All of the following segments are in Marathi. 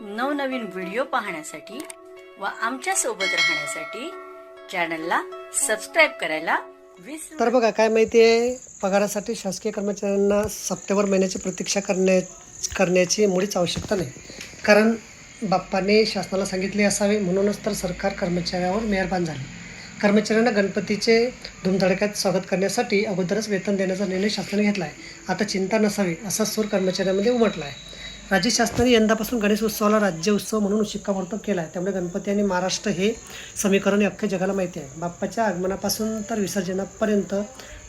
नवनवीन व्हिडिओ पाहण्यासाठी व आमच्यासोबत राहण्यासाठी चॅनलला सबस्क्राईब करायला तर बघा काय माहिती आहे? पगारासाठी शासकीय कर्मचाऱ्यांना सप्टेंबर महिन्याची प्रतीक्षा करण्या करण्याची मुळीच आवश्यकता नाही. कारण बाप्पाने शासनाला सांगितले असावे म्हणूनच तर सरकार कर्मचाऱ्यावर मेहरबान झाले. कर्मचाऱ्यांना गणपतीचे धुमधडक्यात स्वागत करण्यासाठी अगोदरच वेतन देण्याचा निर्णय शासनाने घेतला आहे आता चिंता नसावी असा सूर कर्मचाऱ्यांमध्ये उमटला आहे राज्य शासनाने यंदापासून गणेश उत्सवाला राज्य उत्सव म्हणून शिक्कामोर्तब केला आहे त्यामुळे गणपती आणि महाराष्ट्र हे समीकरण अख्ख्या जगाला माहिती आहे. बाप्पाच्या आगमनापासून तर विसर्जनापर्यंत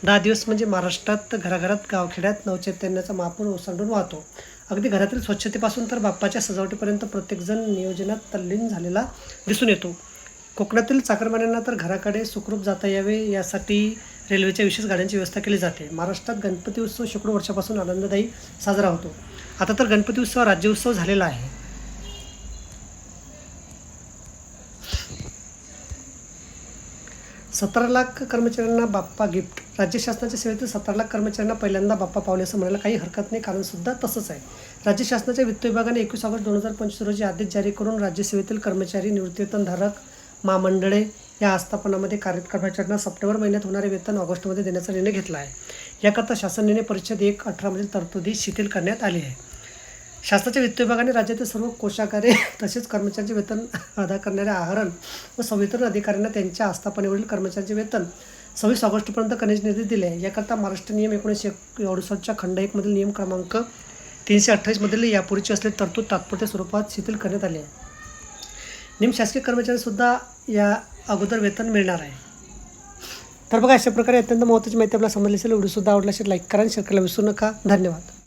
दहा दिवस म्हणजे महाराष्ट्रात घराघरात गावखेड्यात नवचैतन्याचा महापूर ओसांडून वाहतो. अगदी घरातील स्वच्छतेपासून तर बाप्पाच्या सजावटीपर्यंत प्रत्येकजण नियोजनात तल्लीन झालेला दिसून येतो. कोकणातील चाकरमान्यांना तर घराकडे सुखरूप जाता यावे यासाठी रेल्वेच्या विशेष गाड्यांची व्यवस्था केली जाते. महाराष्ट्रात गणपती उत्सव शेकडो वर्षापासून आनंददायी साजरा होतो. आता तर गणपती उत्सव राज्य उत्सव झालेला आहे. सतरा लाख कर्मचाऱ्यांना बाप्पा गिफ्ट. राज्य शासनाच्या सेवेतील सतरा लाख कर्मचाऱ्यांना पहिल्यांदा बाप्पा पावले असं म्हणायला काही हरकत नाही कारण सुद्धा तसंच आहे. राज्य शासनाच्या वित्त विभागाने एकवीस ऑगस्ट दोन हजार पंचवीस रोजी आदेश जारी करून राज्य सेवेतील कर्मचारी निवृत्तीवेतनधारक महामंडळे या आस्थापनामध्ये कार्यरत कर्मचाऱ्यांना सप्टेंबर महिन्यात होणारे वेतन ऑगस्टमध्ये देण्याचा निर्णय घेतला आहे. याकरता शासनाने परिषद एक अठरामधील तरतुदी शिथिल करण्यात आली आहे. शासनाच्या वित्त विभागाने राज्यातील सर्व कोशागारे तसेच कर्मचाऱ्यांचे वेतन अदा करणाऱ्या आहरण व संवितरण अधिकाऱ्यांना त्यांच्या आस्थापनेवरील कर्मचाऱ्यांचे वेतन सव्वीस ऑगस्टपर्यंत करण्याचे निर्देश दिले आहे. याकरता महाराष्ट्र नियम एकोणीसशे अडुसष्टच्या खंड एकमधील नियम क्रमांक तीनशे अठ्ठावीसमधील यापूर्वीची असलेली तरतूद तात्पुरत्या स्वरूपात शिथिल करण्यात आली आहे. निमशासकीय कर्मचारीसुद्धा या अगोदर वेतन मिळणार आहे. तर बघा अशा प्रकारे अत्यंत महत्त्वाची माहिती आपल्याला समजली असेल. व्हिडिओसुद्धा आवडला असेल लाईक करा शेअर करायला विसरू नका. धन्यवाद.